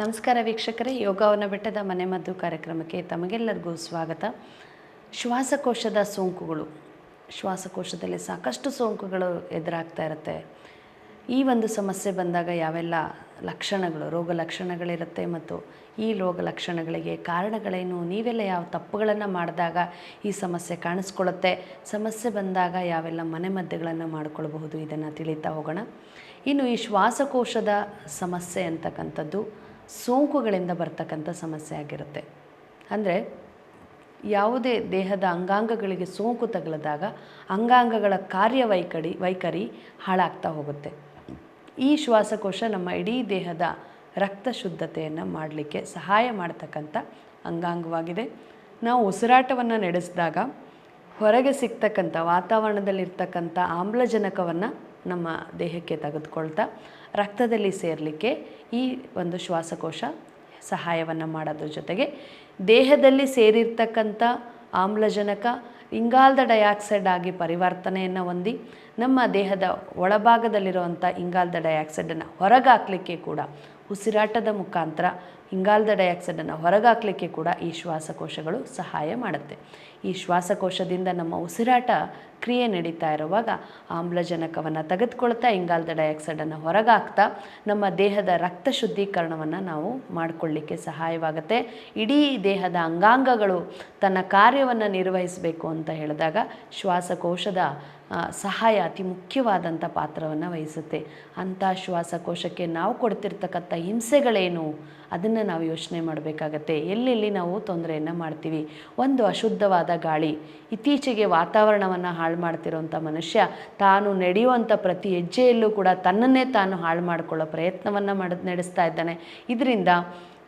ನಮಸ್ಕಾರ ವೀಕ್ಷಕರೇ. ಯೋಗವನ ಬೆಟ್ಟದ ಮನೆಮದ್ದು ಕಾರ್ಯಕ್ರಮಕ್ಕೆ ತಮಗೆಲ್ಲರಿಗೂ ಸ್ವಾಗತ. ಶ್ವಾಸಕೋಶದ ಸೋಂಕುಗಳು. ಶ್ವಾಸಕೋಶದಲ್ಲಿ ಸಾಕಷ್ಟು ಸೋಂಕುಗಳು ಎದುರಾಗ್ತಾ ಇರುತ್ತೆ. ಈ ಒಂದು ಸಮಸ್ಯೆ ಬಂದಾಗ ಯಾವೆಲ್ಲ ಲಕ್ಷಣಗಳು, ರೋಗ ಲಕ್ಷಣಗಳಿರುತ್ತೆ ಮತ್ತು ಈ ರೋಗ ಲಕ್ಷಣಗಳಿಗೆ ಕಾರಣಗಳೇನು, ನೀವೆಲ್ಲ ಯಾವ ತಪ್ಪುಗಳನ್ನು ಮಾಡಿದಾಗ ಈ ಸಮಸ್ಯೆ ಕಾಣಿಸ್ಕೊಳ್ಳುತ್ತೆ, ಸಮಸ್ಯೆ ಬಂದಾಗ ಯಾವೆಲ್ಲ ಮನೆಮದ್ದುಗಳನ್ನು ಮಾಡಿಕೊಳ್ಬಹುದು ಇದನ್ನು ತಿಳಿತಾ ಹೋಗೋಣ. ಇನ್ನು ಈ ಶ್ವಾಸಕೋಶದ ಸಮಸ್ಯೆ ಅಂತಕ್ಕಂಥದ್ದು ಸೋಂಕುಗಳಿಂದ ಬರ್ತಕ್ಕಂಥ ಸಮಸ್ಯೆ ಆಗಿರುತ್ತೆ. ಅಂದರೆ ಯಾವುದೇ ದೇಹದ ಅಂಗಾಂಗಗಳಿಗೆ ಸೋಂಕು ತಗಲದಾಗ ಅಂಗಾಂಗಗಳ ಕಾರ್ಯವೈಖರಿ, ವೈಖರಿ ಹಾಳಾಗ್ತಾ ಹೋಗುತ್ತೆ. ಈ ಶ್ವಾಸಕೋಶ ನಮ್ಮ ಇಡೀ ದೇಹದ ರಕ್ತ ಶುದ್ಧತೆಯನ್ನು ಮಾಡಲಿಕ್ಕೆ ಸಹಾಯ ಮಾಡ್ತಕ್ಕಂಥ ಅಂಗಾಂಗವಾಗಿದೆ. ನಾವು ಉಸಿರಾಟವನ್ನು ನಡೆಸಿದಾಗ ಹೊರಗೆ ಸಿಗ್ತಕ್ಕಂಥ ವಾತಾವರಣದಲ್ಲಿರ್ತಕ್ಕಂಥ ಆಮ್ಲಜನಕವನ್ನು ನಮ್ಮ ದೇಹಕ್ಕೆ ತೆಗೆದುಕೊಳ್ತಾ ರಕ್ತದಲ್ಲಿ ಸೇರಲಿಕ್ಕೆ ಈ ಒಂದು ಶ್ವಾಸಕೋಶ ಸಹಾಯವನ್ನು ಮಾಡೋದ್ರ ಜೊತೆಗೆ ದೇಹದಲ್ಲಿ ಸೇರಿರ್ತಕ್ಕಂಥ ಆಮ್ಲಜನಕ, ಇಂಗಾಲದ ಡೈಆಕ್ಸೈಡ್ ಆಗಿ ಪರಿವರ್ತನೆಯನ್ನು ಹೊಂದಿ ನಮ್ಮ ದೇಹದ ಒಳಭಾಗದಲ್ಲಿರುವಂಥ ಇಂಗಾಲದ ಡೈಆಕ್ಸೈಡನ್ನು ಹೊರಗಾಕಲಿಕ್ಕೆ ಕೂಡ ಉಸಿರಾಟದ ಮುಖಾಂತರ ಇಂಗಾಲದ ಡೈಆಕ್ಸೈಡನ್ನು ಹೊರಗಾಕಲಿಕ್ಕೆ ಕೂಡ ಈ ಶ್ವಾಸಕೋಶಗಳು ಸಹಾಯ ಮಾಡುತ್ತೆ. ಈ ಶ್ವಾಸಕೋಶದಿಂದ ನಮ್ಮ ಉಸಿರಾಟ ಕ್ರಿಯೆ ನಡೀತಾ ಇರುವಾಗ ಆಮ್ಲಜನಕವನ್ನು ತೆಗೆದುಕೊಳ್ತಾ ಇಂಗಾಲದ ಡೈಆಕ್ಸೈಡನ್ನು ಹೊರಗಾಕ್ತಾ ನಮ್ಮ ದೇಹದ ರಕ್ತ ಶುದ್ಧೀಕರಣವನ್ನು ನಾವು ಮಾಡಿಕೊಳ್ಳಿಕ್ಕೆ ಸಹಾಯವಾಗುತ್ತೆ. ಇಡೀ ದೇಹದ ಅಂಗಾಂಗಗಳು ತನ್ನ ಕಾರ್ಯವನ್ನು ನಿರ್ವಹಿಸಬೇಕು ಅಂತ ಹೇಳಿದಾಗ ಶ್ವಾಸಕೋಶದ ಸಹಾಯ ಅತಿ ಮುಖ್ಯವಾದಂಥ ಪಾತ್ರವನ್ನು ವಹಿಸುತ್ತೆ. ಅಂಥ ಶ್ವಾಸಕೋಶಕ್ಕೆ ನಾವು ಕೊಡ್ತಿರ್ತಕ್ಕಂಥ ಹಿಂಸೆಗಳೇನು? ಅದನ್ನು ನಾವು ಯೋಚನೆ ಮಾಡಬೇಕಾಗತ್ತೆ. ಎಲ್ಲೆಲ್ಲಿ ನಾವು ತೊಂದರೆಯನ್ನು ಮಾಡ್ತೀವಿ? ಒಂದು ಅಶುದ್ಧವಾದ ಗಾಳಿ, ಇತ್ತೀಚೆಗೆ ವಾತಾವರಣವನ್ನು ಹಾಳು ಮಾಡ್ತಿರೋಂಥ ಮನುಷ್ಯ ತಾನು ನಡೆಯುವಂಥ ಪ್ರತಿ ಹೆಜ್ಜೆಯಲ್ಲೂ ಕೂಡ ತನ್ನನ್ನೇ ತಾನು ಹಾಳು ಮಾಡಿಕೊಳ್ಳೋ ಪ್ರಯತ್ನವನ್ನು ಮಾಡ ನಡೆಸ್ತಾ ಇದ್ದಾನೆ. ಇದರಿಂದ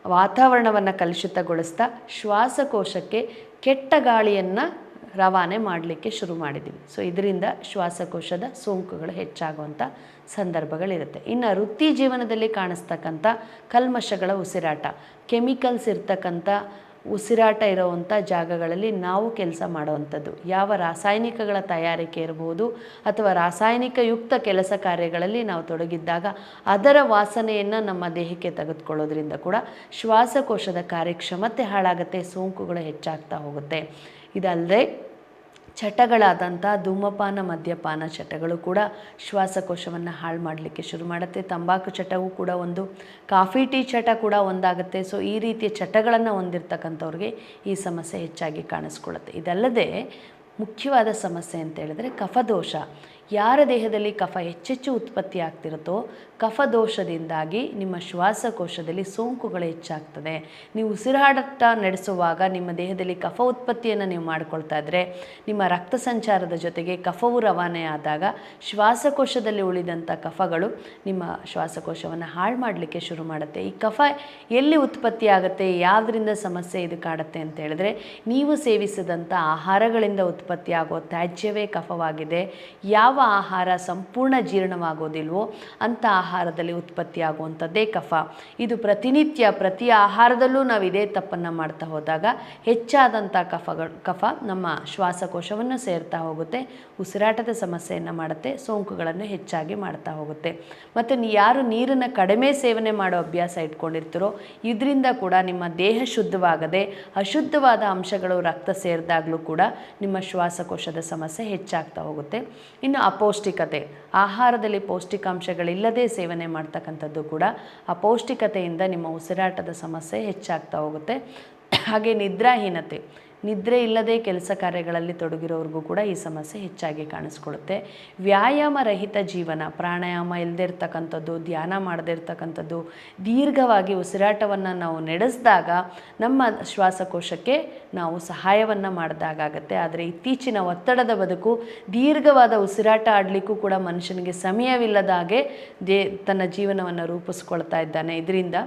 ವಾತಾವರಣವನ್ನು ಕಲುಷಿತಗೊಳಿಸ್ತಾ ಶ್ವಾಸಕೋಶಕ್ಕೆ ಕೆಟ್ಟ ಗಾಳಿಯನ್ನು ರವಾನೆ ಮಾಡಲಿಕ್ಕೆ ಶುರು ಮಾಡಿದ್ದೀವಿ ಸೊ ಇದರಿಂದ ಶ್ವಾಸಕೋಶದ ಸೋಂಕುಗಳು ಹೆಚ್ಚಾಗುವಂಥ ಸಂದರ್ಭಗಳಿರುತ್ತೆ. ಇನ್ನು ವೃತ್ತಿ ಜೀವನದಲ್ಲಿ ಕಾಣಿಸ್ತಕ್ಕಂಥ ಕಲ್ಮಶಗಳ ಉಸಿರಾಟ, ಕೆಮಿಕಲ್ಸ್ ಇರ್ತಕ್ಕಂಥ ಉಸಿರಾಟ ಇರೋವಂಥ ಜಾಗಗಳಲ್ಲಿ ನಾವು ಕೆಲಸ ಮಾಡುವಂಥದ್ದು. ಯಾವ ರಾಸಾಯನಿಕಗಳ ತಯಾರಿಕೆ ಇರಬಹುದು ಅಥವಾ ರಾಸಾಯನಿಕ ಯುಕ್ತ ಕೆಲಸ ಕಾರ್ಯಗಳಲ್ಲಿ ನಾವು ತೊಡಗಿದ್ದಾಗ ಅದರ ವಾಸನೆಯನ್ನು ನಮ್ಮ ದೇಹಕ್ಕೆ ತೆಗೆದುಕೊಳ್ಳೋದ್ರಿಂದ ಕೂಡ ಶ್ವಾಸಕೋಶದ ಕಾರ್ಯಕ್ಷಮತೆ ಹಾಳಾಗುತ್ತೆ, ಸೋಂಕುಗಳು ಹೆಚ್ಚಾಗ್ತಾ ಹೋಗುತ್ತೆ. ಇದಲ್ಲದೆ ಚಟಗಳಾದಂಥ ಧೂಮಪಾನ, ಮದ್ಯಪಾನ ಚಟಗಳು ಕೂಡ ಶ್ವಾಸಕೋಶವನ್ನು ಹಾಳು ಮಾಡಲಿಕ್ಕೆ ಶುರು ಮಾಡುತ್ತೆ. ತಂಬಾಕು ಚಟವು ಕೂಡ ಒಂದು, ಕಾಫಿ, ಟೀ ಚಟ ಕೂಡ ಒಂದಾಗುತ್ತೆ. ಸೊ ಈ ರೀತಿಯ ಚಟಗಳನ್ನು ಹೊಂದಿರ್ತಕ್ಕಂಥವ್ರಿಗೆ ಈ ಸಮಸ್ಯೆ ಹೆಚ್ಚಾಗಿ ಕಾಣಿಸ್ಕೊಳ್ಳುತ್ತೆ. ಇದಲ್ಲದೆ ಮುಖ್ಯವಾದ ಸಮಸ್ಯೆ ಅಂತ ಹೇಳಿದ್ರೆ ಕಫದೋಷ. ಯಾರ ದೇಹದಲ್ಲಿ ಕಫ ಹೆಚ್ಚೆಚ್ಚು ಉತ್ಪತ್ತಿ ಆಗ್ತಿರುತ್ತೋ ಕಫದೋಷದಿಂದಾಗಿ ನಿಮ್ಮ ಶ್ವಾಸಕೋಶದಲ್ಲಿ ಸೋಂಕುಗಳು ಹೆಚ್ಚಾಗ್ತದೆ. ನೀವು ಉಸಿರಾಟ ನಡೆಸುವಾಗ ನಿಮ್ಮ ದೇಹದಲ್ಲಿ ಕಫ ಉತ್ಪತ್ತಿಯನ್ನು ನೀವು ಮಾಡ್ಕೊಳ್ತಾ ಇದ್ದರೆ ನಿಮ್ಮ ರಕ್ತ ಸಂಚಾರದ ಜೊತೆಗೆ ಕಫವು ರವಾನೆ ಆದಾಗ ಶ್ವಾಸಕೋಶದಲ್ಲಿ ಉಳಿದಂಥ ಕಫಗಳು ನಿಮ್ಮ ಶ್ವಾಸಕೋಶವನ್ನು ಹಾಳು ಮಾಡಲಿಕ್ಕೆ ಶುರು ಮಾಡುತ್ತೆ. ಈ ಕಫ ಎಲ್ಲಿ ಉತ್ಪತ್ತಿ ಆಗುತ್ತೆ, ಯಾವುದರಿಂದ ಸಮಸ್ಯೆ ಇದು ಕಾಡುತ್ತೆ ಅಂತ ಹೇಳಿದ್ರೆ ನೀವು ಸೇವಿಸಿದಂಥ ಆಹಾರಗಳಿಂದ ಉತ್ಪತ್ತಿಯಾಗೋ ತ್ಯಾಜ್ಯವೇ ಕಫವಾಗಿದೆ. ಯಾವ ಆಹಾರ ಸಂಪೂರ್ಣ ಜೀರ್ಣವಾಗೋದಿಲ್ವೋ ಅಂಥ ಆಹಾರದಲ್ಲಿ ಉತ್ಪತ್ತಿಯಾಗುವಂಥದ್ದೇ ಕಫ. ಇದು ಪ್ರತಿನಿತ್ಯ ಪ್ರತಿ ಆಹಾರದಲ್ಲೂ ನಾವು ಇದೇ ತಪ್ಪನ್ನು ಮಾಡ್ತಾ ಹೋದಾಗ ಹೆಚ್ಚಾದಂಥ ಕಫಗಳು, ಕಫ ನಮ್ಮ ಶ್ವಾಸಕೋಶವನ್ನು ಸೇರ್ತಾ ಹೋಗುತ್ತೆ, ಉಸಿರಾಟದ ಸಮಸ್ಯೆಯನ್ನು ಮಾಡುತ್ತೆ, ಸೋಂಕುಗಳನ್ನು ಹೆಚ್ಚಾಗಿ ಮಾಡ್ತಾ ಹೋಗುತ್ತೆ. ಮತ್ತು ಯಾರು ನೀರನ್ನು ಕಡಿಮೆ ಸೇವನೆ ಮಾಡೋ ಅಭ್ಯಾಸ ಇಟ್ಕೊಂಡಿರ್ತೀರೋ, ಇದರಿಂದ ಕೂಡ ನಿಮ್ಮ ದೇಹ ಶುದ್ಧವಾಗದೆ ಅಶುದ್ಧವಾದ ಅಂಶಗಳು ರಕ್ತ ಸೇರಿದಾಗಲೂ ಕೂಡ ನಿಮ್ಮ ಶ್ವಾಸಕೋಶದ ಸಮಸ್ಯೆ ಹೆಚ್ಚಾಗ್ತಾ ಹೋಗುತ್ತೆ. ಇನ್ನು ಅಪೌಷ್ಟಿಕತೆ. ಆಹಾರದಲ್ಲಿ ಪೌಷ್ಟಿಕಾಂಶಗಳಿಲ್ಲದೆ ಸೇವನೆ ಮಾಡ್ತಕ್ಕಂಥದ್ದು ಕೂಡ ಅಪೌಷ್ಟಿಕತೆಯಿಂದ ನಿಮ್ಮ ಉಸಿರಾಟದ ಸಮಸ್ಯೆ ಹೆಚ್ಚಾಗ್ತಾ ಹೋಗುತ್ತೆ. ಹಾಗೆ ನಿದ್ರಾಹೀನತೆ. ನಿದ್ರೆ ಇಲ್ಲದೆ ಕೆಲಸ ಕಾರ್ಯಗಳಲ್ಲಿ ತೊಡಗಿರೋರಿಗೂ ಕೂಡ ಈ ಸಮಸ್ಯೆ ಹೆಚ್ಚಾಗಿ ಕಾಣಿಸ್ಕೊಳ್ಳುತ್ತೆ. ವ್ಯಾಯಾಮ ರಹಿತ ಜೀವನ, ಪ್ರಾಣಾಯಾಮ ಇಲ್ಲದೆ ಇರ್ತಕ್ಕಂಥದ್ದು, ಧ್ಯಾನ ಮಾಡದೇ ಇರ್ತಕ್ಕಂಥದ್ದು, ದೀರ್ಘವಾಗಿ ಉಸಿರಾಟವನ್ನು ನಾವು ನಡೆಸಿದಾಗ ನಮ್ಮ ಶ್ವಾಸಕೋಶಕ್ಕೆ ನಾವು ಸಹಾಯವನ್ನು ಮಾಡಿದಾಗತ್ತೆ ಆದರೆ ಇತ್ತೀಚಿನ ಒತ್ತಡದ ಬದುಕು, ದೀರ್ಘವಾದ ಉಸಿರಾಟ ಆಡಲಿಕ್ಕೂ ಕೂಡ ಮನುಷ್ಯನಿಗೆ ಸಮಯವಿಲ್ಲದಾಗೆ ದೇ, ತನ್ನ ಜೀವನವನ್ನು ರೂಪಿಸ್ಕೊಳ್ತಾ ಇದ್ದಾನೆ. ಇದರಿಂದ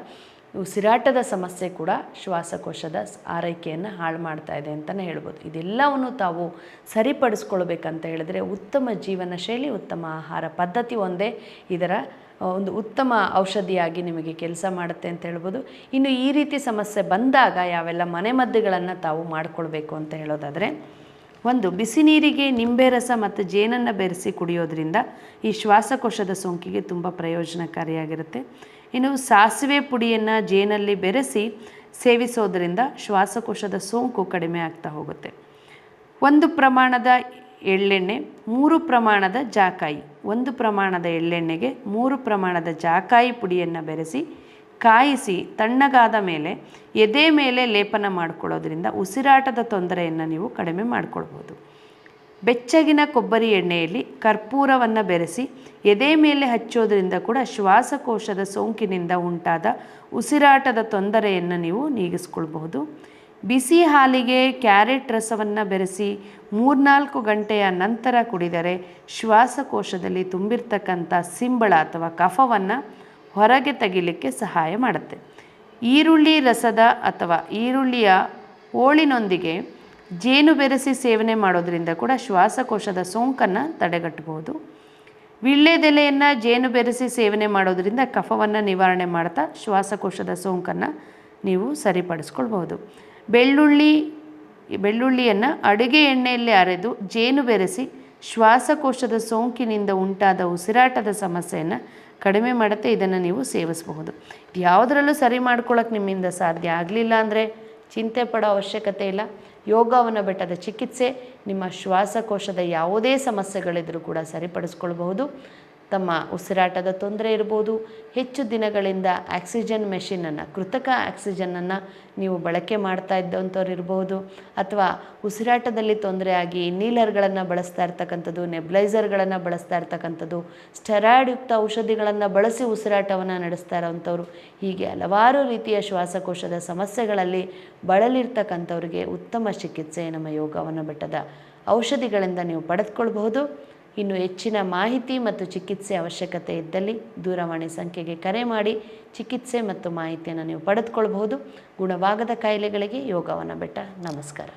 ಉಸಿರಾಟದ ಸಮಸ್ಯೆ ಕೂಡ ಶ್ವಾಸಕೋಶದ ಆರೈಕೆಯನ್ನು ಹಾಳು ಮಾಡ್ತಾ ಇದೆ ಅಂತಲೇ ಹೇಳ್ಬೋದು. ಇದೆಲ್ಲವನ್ನು ತಾವು ಸರಿಪಡಿಸ್ಕೊಳ್ಬೇಕಂತ ಹೇಳಿದ್ರೆ ಉತ್ತಮ ಜೀವನ ಶೈಲಿ, ಉತ್ತಮ ಆಹಾರ ಪದ್ಧತಿ ಒಂದೇ. ಇದರ ಒಂದು ಉತ್ತಮ ಔಷಧಿಯಾಗಿ ನಿಮಗೆ ಕೆಲಸ ಮಾಡುತ್ತೆ ಅಂತ ಹೇಳ್ಬೋದು. ಇನ್ನು ಈ ರೀತಿ ಸಮಸ್ಯೆ ಬಂದಾಗ ಯಾವೆಲ್ಲ ಮನೆಮದ್ದುಗಳನ್ನು ತಾವು ಮಾಡಿಕೊಳ್ಬೇಕು ಅಂತ ಹೇಳೋದಾದರೆ ಒಂದು ಬಿಸಿ ನೀರಿಗೆ ನಿಂಬೆ ರಸ ಮತ್ತು ಜೇನನ್ನು ಬೆರೆಸಿ ಕುಡಿಯೋದ್ರಿಂದ ಈ ಶ್ವಾಸಕೋಶದ ಸೋಂಕಿಗೆ ತುಂಬ ಪ್ರಯೋಜನಕಾರಿಯಾಗಿರುತ್ತೆ. ಇನ್ನು ಸಾಸಿವೆ ಪುಡಿಯನ್ನು ಜೇನಲ್ಲಿ ಬೆರೆಸಿ ಸೇವಿಸೋದರಿಂದ ಶ್ವಾಸಕೋಶದ ಸೋಂಕು ಕಡಿಮೆ ಆಗ್ತಾ ಹೋಗುತ್ತೆ. ಒಂದು ಪ್ರಮಾಣದ ಎಳ್ಳೆಣ್ಣೆ, ಮೂರು ಪ್ರಮಾಣದ ಜಾಕಾಯಿ. ಒಂದು ಪ್ರಮಾಣದ ಎಳ್ಳೆಣ್ಣೆಗೆ ಮೂರು ಪ್ರಮಾಣದ ಜಾಕಾಯಿ ಪುಡಿಯನ್ನು ಬೆರೆಸಿ ಕಾಯಿಸಿ ತಣ್ಣಗಾದ ಮೇಲೆ ಎದೆ ಮೇಲೆ ಲೇಪನ ಮಾಡಿಕೊಳ್ಳೋದ್ರಿಂದ ಉಸಿರಾಟದ ತೊಂದರೆಯನ್ನು ನೀವು ಕಡಿಮೆ ಮಾಡಿಕೊಳ್ಬೋದು. ಬೆಚ್ಚಗಿನ ಕೊಬ್ಬರಿ ಎಣ್ಣೆಯಲ್ಲಿ ಕರ್ಪೂರವನ್ನು ಬೆರೆಸಿ ಎದೆ ಮೇಲೆ ಹಚ್ಚೋದ್ರಿಂದ ಕೂಡ ಶ್ವಾಸಕೋಶದ ಸೋಂಕಿನಿಂದ ಉಂಟಾದ ಉಸಿರಾಟದ ತೊಂದರೆಯನ್ನು ನೀವು ನೀಗಿಸ್ಕೊಳ್ಬಹುದು. ಬಿಸಿ ಹಾಲಿಗೆ ಕ್ಯಾರೆಟ್ ರಸವನ್ನು ಬೆರೆಸಿ ಮೂರ್ನಾಲ್ಕು ಗಂಟೆಯ ನಂತರ ಕುಡಿದರೆ ಶ್ವಾಸಕೋಶದಲ್ಲಿ ತುಂಬಿರ್ತಕ್ಕಂಥ ಸಿಂಬಳ ಅಥವಾ ಕಫವನ್ನು ಹೊರಗೆ ತೆಗಿಲಿಕ್ಕೆ ಸಹಾಯ ಮಾಡುತ್ತೆ. ಈರುಳ್ಳಿ ರಸದ ಅಥವಾ ಈರುಳ್ಳಿಯ ಹೋಳಿನೊಂದಿಗೆ ಜೇನು ಬೆರೆಸಿ ಸೇವನೆ ಮಾಡೋದರಿಂದ ಕೂಡ ಶ್ವಾಸಕೋಶದ ಸೋಂಕನ್ನು ತಡೆಗಟ್ಟಬಹುದು. ವಿಳ್ಳೆದೆಲೆಯನ್ನು ಜೇನು ಬೆರೆಸಿ ಸೇವನೆ ಮಾಡೋದರಿಂದ ಕಫವನ್ನು ನಿವಾರಣೆ ಮಾಡ್ತಾ ಶ್ವಾಸಕೋಶದ ಸೋಂಕನ್ನು ನೀವು ಸರಿಪಡಿಸ್ಕೊಳ್ಬಹುದು. ಬೆಳ್ಳುಳ್ಳಿ, ಬೆಳ್ಳುಳ್ಳಿಯನ್ನು ಅಡುಗೆ ಎಣ್ಣೆಯಲ್ಲಿ ಅರೆದು ಜೇನು ಬೆರೆಸಿ ಶ್ವಾಸಕೋಶದ ಸೋಂಕಿನಿಂದ ಉಂಟಾದ ಉಸಿರಾಟದ ಸಮಸ್ಯೆಯನ್ನು ಕಡಿಮೆ ಮಾಡುತ್ತೆ, ಇದನ್ನು ನೀವು ಸೇವಿಸಬಹುದು. ಯಾವುದರಲ್ಲೂ ಸರಿ ಮಾಡ್ಕೊಳ್ಳೋಕೆ ನಿಮ್ಮಿಂದ ಸಾಧ್ಯ ಆಗಲಿಲ್ಲ ಅಂದರೆ ಚಿಂತೆ ಪಡೋ ಅವಶ್ಯಕತೆ ಇಲ್ಲ. ಯೋಗವನ ಬೆಟ್ಟದ ಚಿಕಿತ್ಸೆ, ನಿಮ್ಮ ಶ್ವಾಸಕೋಶದ ಯಾವುದೇ ಸಮಸ್ಯೆಗಳಿದ್ರೂ ಕೂಡ ಸರಿಪಡಿಸ್ಕೊಳ್ಬಹುದು. ತಮ್ಮ ಉಸಿರಾಟದ ತೊಂದರೆ ಇರ್ಬೋದು. ಹೆಚ್ಚು ದಿನಗಳಿಂದ ಆಕ್ಸಿಜನ್ ಮೆಷಿನನ್ನು ಕೃತಕ ಆಕ್ಸಿಜನನ್ನು ನೀವು ಬಳಕೆ ಮಾಡ್ತಾ ಇದ್ದಂಥವ್ರು ಇರ್ಬೋದು. ಅಥವಾ ಉಸಿರಾಟದಲ್ಲಿ ತೊಂದರೆ ಆಗಿ ನೀಲರ್ಗಳನ್ನು ಬಳಸ್ತಾ ಇರ್ತಕ್ಕಂಥದ್ದು, ನೆಬ್ಲೈಸರ್ಗಳನ್ನು ಬಳಸ್ತಾ ಇರ್ತಕ್ಕಂಥದ್ದು, ಸ್ಟೆರಾಯ್ಡ್ ಯುಕ್ತ ಔಷಧಿಗಳನ್ನು ಬಳಸಿ ಉಸಿರಾಟವನ್ನು ನಡೆಸ್ತಾ ಇರೋವಂಥವ್ರು ಹೀಗೆ ಹಲವಾರು ರೀತಿಯ ಶ್ವಾಸಕೋಶದ ಸಮಸ್ಯೆಗಳಲ್ಲಿ ಬಳಲಿರ್ತಕ್ಕಂಥವ್ರಿಗೆ ಉತ್ತಮ ಚಿಕಿತ್ಸೆ ನಮ್ಮ ಯೋಗವನ್ನು ಬೆಟ್ಟದ ಔಷಧಿಗಳಿಂದ ನೀವು ಪಡೆದುಕೊಳ್ಬಹುದು. ಇನ್ನು ಹೆಚ್ಚಿನ ಮಾಹಿತಿ ಮತ್ತು ಚಿಕಿತ್ಸೆ ಅವಶ್ಯಕತೆ ಇದ್ದಲ್ಲಿ ದೂರವಾಣಿ ಸಂಖ್ಯೆಗೆ ಕರೆ ಮಾಡಿ ಚಿಕಿತ್ಸೆ ಮತ್ತು ಮಾಹಿತಿಯನ್ನು ನೀವು ಪಡೆದುಕೊಳ್ಬಹುದು. ಗುಣವಾಗದ ಕಾಯಿಲೆಗಳಿಗೆ ಯೋಗವನ ಬೆಟ್ಟ. ನಮಸ್ಕಾರ.